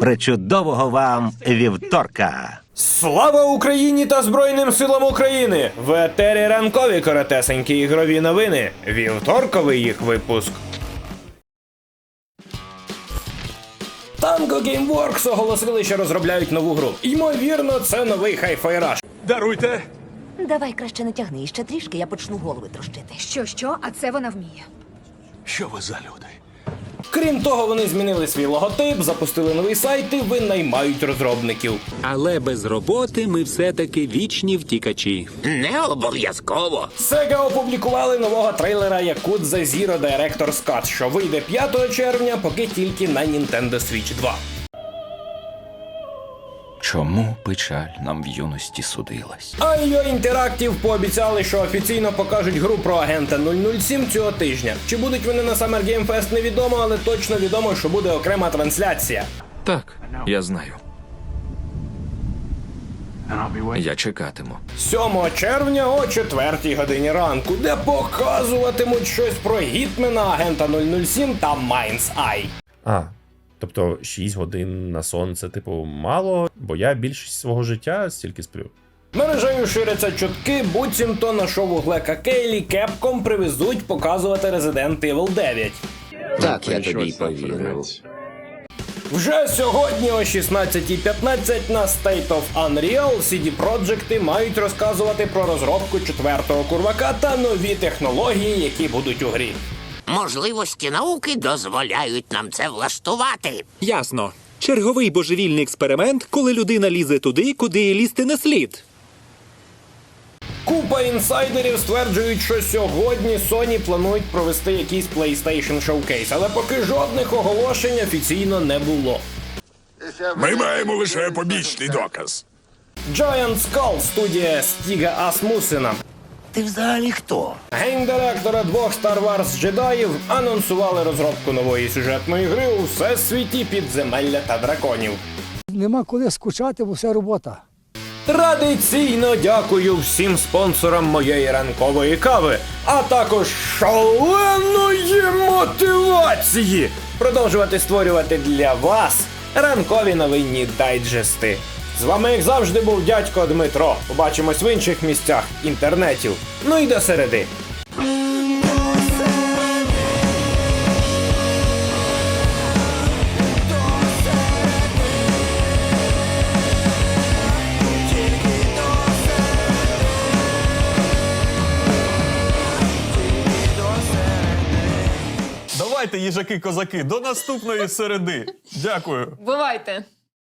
Причудового вам вівторка! Слава Україні та Збройним силам України! В етері ранкові коротесенькі ігрові новини. Вівторковий їх випуск. Tango Gameworks оголосили, що розробляють нову гру. Ймовірно, це новий Hi-Fi Rush. Даруйте. Давай краще не тягни ще трішки, я почну голови трощити. Що, що, а це вона вміє. Що ви за люди? Крім того, вони змінили свій логотип, запустили новий сайт і винаймають розробників. Але без роботи ми все-таки вічні втікачі. Не обов'язково. Sega опублікували нового трейлера Yakuza Zero Director Cut, що вийде 5 червня, поки тільки на Nintendo Switch 2. Чому печаль нам в юності судилась? А IO Interactive пообіцяли, що офіційно покажуть гру про агента 007 цього тижня. Чи будуть вони на Summer Game Fest невідомо, але точно відомо, що буде окрема трансляція. Так, я знаю. Я чекатиму. 7 червня о 4 годині ранку, де показуватимуть щось про Гітмена, агента 007 та Mind's Eye. А, тобто 6 годин на сон це, типу, мало, бо я більшість свого життя стільки сплю. Мережею ширяться чутки, буцімто на шоу Глека Кейлі Кепком привезуть показувати Resident Evil 9. Так, я тобі повірив. Вже сьогодні о 16.15 на State of Unreal CD Projekt мають розказувати про розробку четвертого курвака та нові технології, які будуть у грі. Можливості науки дозволяють нам це влаштувати. Ясно. Черговий божевільний експеримент, коли людина лізе туди, куди їй лізти не слід. Купа інсайдерів стверджують, що сьогодні Sony планують провести якийсь PlayStation Showcase, але поки жодних оголошень офіційно не було. Ми маємо лише побічний доказ. Giant Skull студія Стіга Асмусена. Ти взагалі хто? Геймдиректора двох Star Wars джедаїв анонсували розробку нової сюжетної гри у всесвіті підземелля та драконів. Нема коли скучати, бо все робота. Традиційно дякую всім спонсорам моєї ранкової кави, а також шаленої мотивації продовжувати створювати для вас ранкові новинні дайджести. З вами, як завжди, був дядько Дмитро. Побачимось в інших місцях інтернетів. Ну і до середи. Давайте, їжаки-козаки, до наступної середи. Дякую. Бувайте!